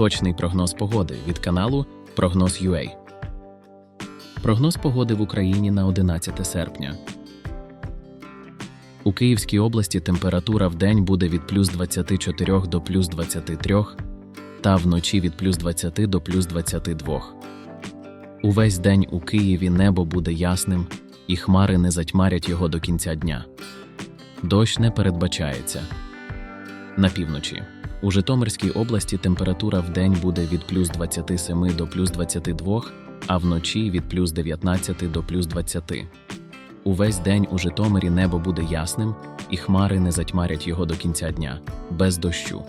Точний прогноз погоди від каналу Прогноз UA. Прогноз погоди в Україні на 11 серпня. У Київській області температура в день буде від плюс 24 до плюс 23, та вночі від плюс 20 до плюс 22. Увесь день у Києві небо буде ясним, і хмари не затьмарять його до кінця дня. Дощ не передбачається. На півночі. У Житомирській області температура в день буде від плюс 27 до плюс 22, а вночі від плюс 19 до плюс 20. Увесь день у Житомирі небо буде ясним, і хмари не затьмарять його до кінця дня, без дощу.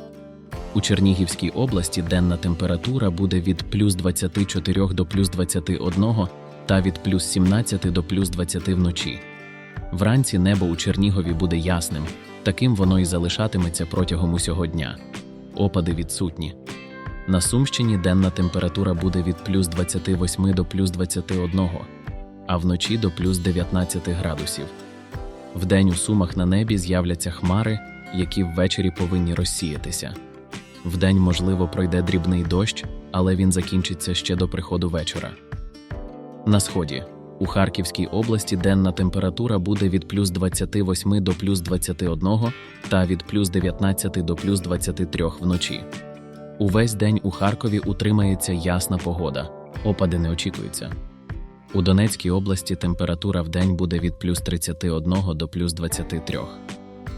У Чернігівській області денна температура буде від плюс 24 до плюс 21 та від плюс 17 до плюс 20 вночі. Вранці небо у Чернігові буде ясним, таким воно і залишатиметься протягом усього дня. Опади відсутні. На Сумщині денна температура буде від плюс 28 до плюс 21, а вночі до плюс 19 градусів. Вдень у Сумах на небі з'являться хмари, які ввечері повинні розсіятися. Вдень, можливо, пройде дрібний дощ, але він закінчиться ще до приходу вечора. На сході у Харківській області денна температура буде від плюс 28 до плюс 21 та від плюс 19 до плюс 23 вночі. Увесь день у Харкові утримається ясна погода, опади не очікуються. У Донецькій області температура в день буде від плюс 31 до плюс 23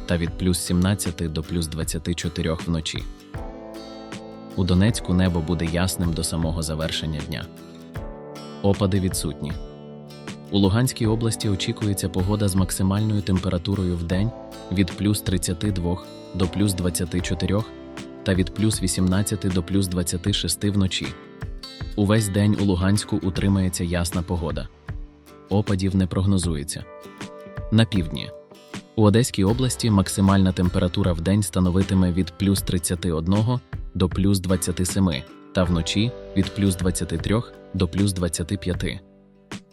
та від плюс 17 до плюс 24 вночі. У Донецьку небо буде ясним до самого завершення дня. Опади відсутні. У Луганській області очікується погода з максимальною температурою в день від плюс 32 до плюс 24 та від плюс 18 до плюс 26 вночі. Увесь день у Луганську утримається ясна погода. Опадів не прогнозується. На півдні. У Одеській області максимальна температура в день становитиме від плюс 31 до плюс 27 та вночі від плюс 23 до плюс 25.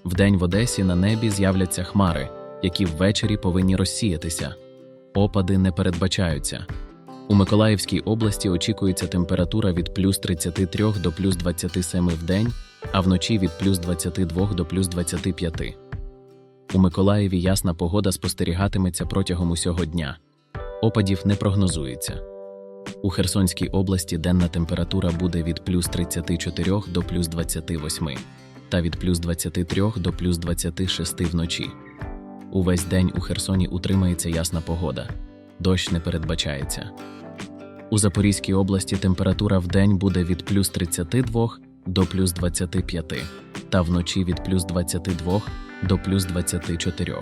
Вдень в Одесі на небі з'являться хмари, які ввечері повинні розсіятися. Опади не передбачаються. У Миколаївській області очікується температура від плюс 33 до плюс 27 в день, а вночі від плюс 22 до плюс 25. У Миколаєві ясна погода спостерігатиметься протягом усього дня. Опадів не прогнозується. У Херсонській області денна температура буде від плюс 34 до плюс 28 та від плюс 23 до плюс 26 вночі. Увесь день у Херсоні утримається ясна погода. Дощ не передбачається. У Запорізькій області температура в день буде від плюс 32 до плюс 25 та вночі від плюс 22 до плюс 24.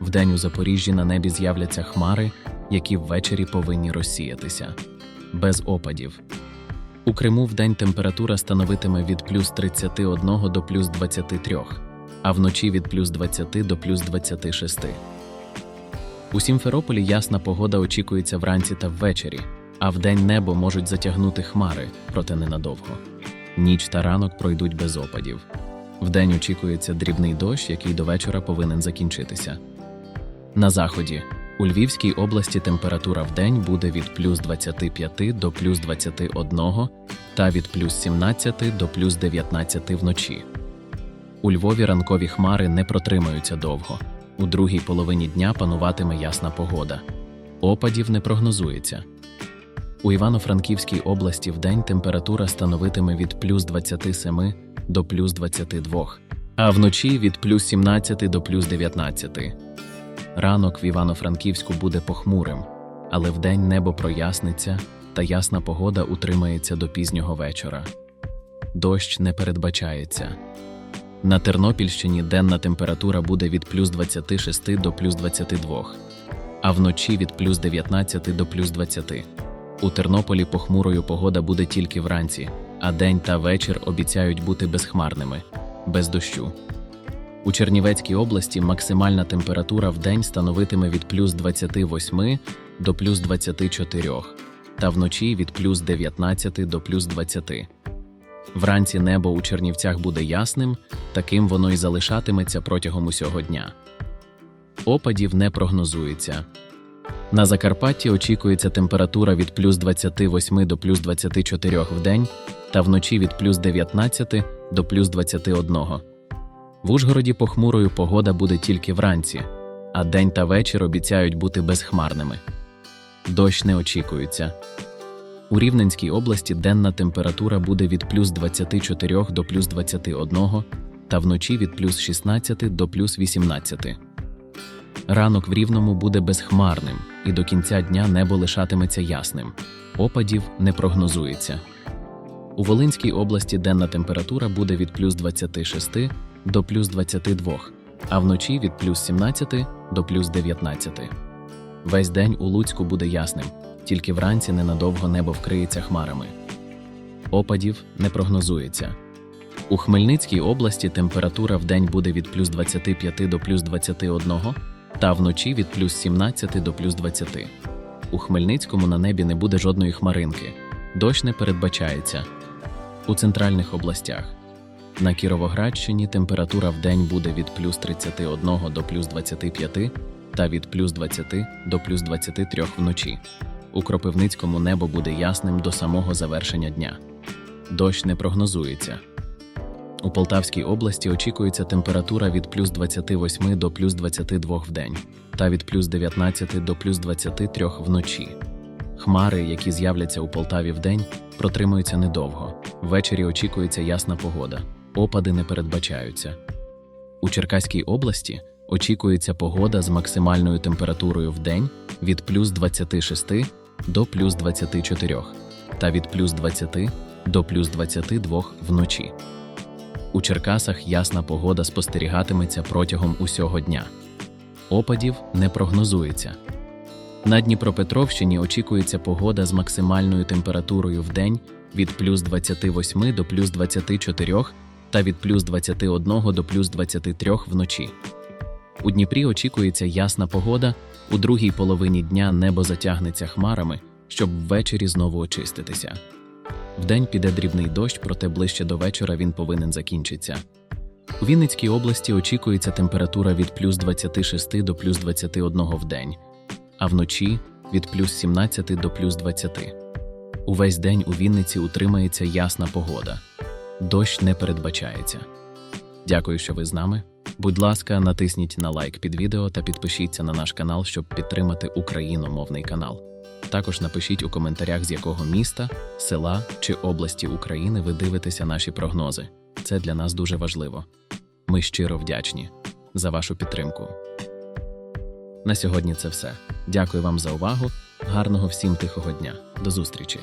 Вдень у Запоріжжі на небі з'являться хмари, які ввечері повинні розсіятися. Без опадів. У Криму вдень температура становитиме від плюс 31 до плюс 23, а вночі від плюс 20 до плюс 26. У Сімферополі ясна погода очікується вранці та ввечері, а вдень небо можуть затягнути хмари, проте ненадовго. Ніч та ранок пройдуть без опадів. Вдень очікується дрібний дощ, який до вечора повинен закінчитися. На заході у Львівській області температура в день буде від плюс 25 до плюс 21 та від плюс 17 до плюс 19 вночі. У Львові ранкові хмари не протримаються довго. У другій половині дня пануватиме ясна погода. Опадів не прогнозується. У Івано-Франківській області вдень температура становитиме від плюс 27 до плюс 22, а вночі від плюс 17 до плюс 19. Ранок в Івано-Франківську буде похмурим, але вдень небо проясниться та ясна погода утримається до пізнього вечора. Дощ не передбачається. На Тернопільщині денна температура буде від плюс 26 до плюс 22, а вночі від плюс 19 до плюс 20. У Тернополі похмурою погода буде тільки вранці, а день та вечір обіцяють бути безхмарними, без дощу. У Чернівецькій області максимальна температура в день становитиме від плюс 28 до плюс 24, та вночі від плюс 19 до плюс 20. Вранці небо у Чернівцях буде ясним, таким воно і залишатиметься протягом усього дня. Опадів не прогнозується. На Закарпатті очікується температура від плюс 28 до плюс 24 в день та вночі від плюс 19 до плюс 21. В Ужгороді похмурою погода буде тільки вранці, а день та вечір обіцяють бути безхмарними. Дощ не очікується. У Рівненській області денна температура буде від плюс 24 до плюс 21 та вночі від плюс 16 до плюс 18. Ранок в Рівному буде безхмарним, і до кінця дня небо лишатиметься ясним. Опадів не прогнозується. У Волинській області денна температура буде від плюс 26 до плюс 22, а вночі від плюс 17 до плюс 19. Весь день у Луцьку буде ясним, тільки вранці ненадовго небо вкриється хмарами. Опадів не прогнозується. У Хмельницькій області температура в день буде від плюс 25 до плюс 21, та вночі від плюс 17 до плюс 20. У Хмельницькому на небі не буде жодної хмаринки. Дощ не передбачається. У центральних областях. На Кіровоградщині температура в день буде від плюс 31 до плюс 25 та від плюс 20 до плюс 23 вночі. У Кропивницькому небо буде ясним до самого завершення дня. Дощ не прогнозується. У Полтавській області очікується температура від плюс 28 до плюс 22 в день та від плюс 19 до плюс 23 вночі. Хмари, які з'являться у Полтаві вдень, протримуються недовго. Ввечері очікується ясна погода. Опади не передбачаються. У Черкаській області очікується погода з максимальною температурою в день від плюс 26 до плюс 24 та від плюс 20 до плюс 22 вночі. У Черкасах ясна погода спостерігатиметься протягом усього дня. Опадів не прогнозується. На Дніпропетровщині очікується погода з максимальною температурою в день від плюс 28 до плюс 24 та від плюс 21 до плюс 23 вночі. У Дніпрі очікується ясна погода, у другій половині дня небо затягнеться хмарами, щоб ввечері знову очиститися. Вдень піде дрібний дощ, проте ближче до вечора він повинен закінчитися. У Вінницькій області очікується температура від плюс 26 до плюс 21 в день, а вночі від плюс 17 до плюс 20. Увесь день у Вінниці утримається ясна погода. Дощ не передбачається. Дякую, що ви з нами. Будь ласка, натисніть на лайк під відео та підпишіться на наш канал, щоб підтримати україномовний канал. Також напишіть у коментарях, з якого міста, села чи області України ви дивитеся наші прогнози. Це для нас дуже важливо. Ми щиро вдячні за вашу підтримку. На сьогодні це все. Дякую вам за увагу. Гарного всім тихого дня. До зустрічі!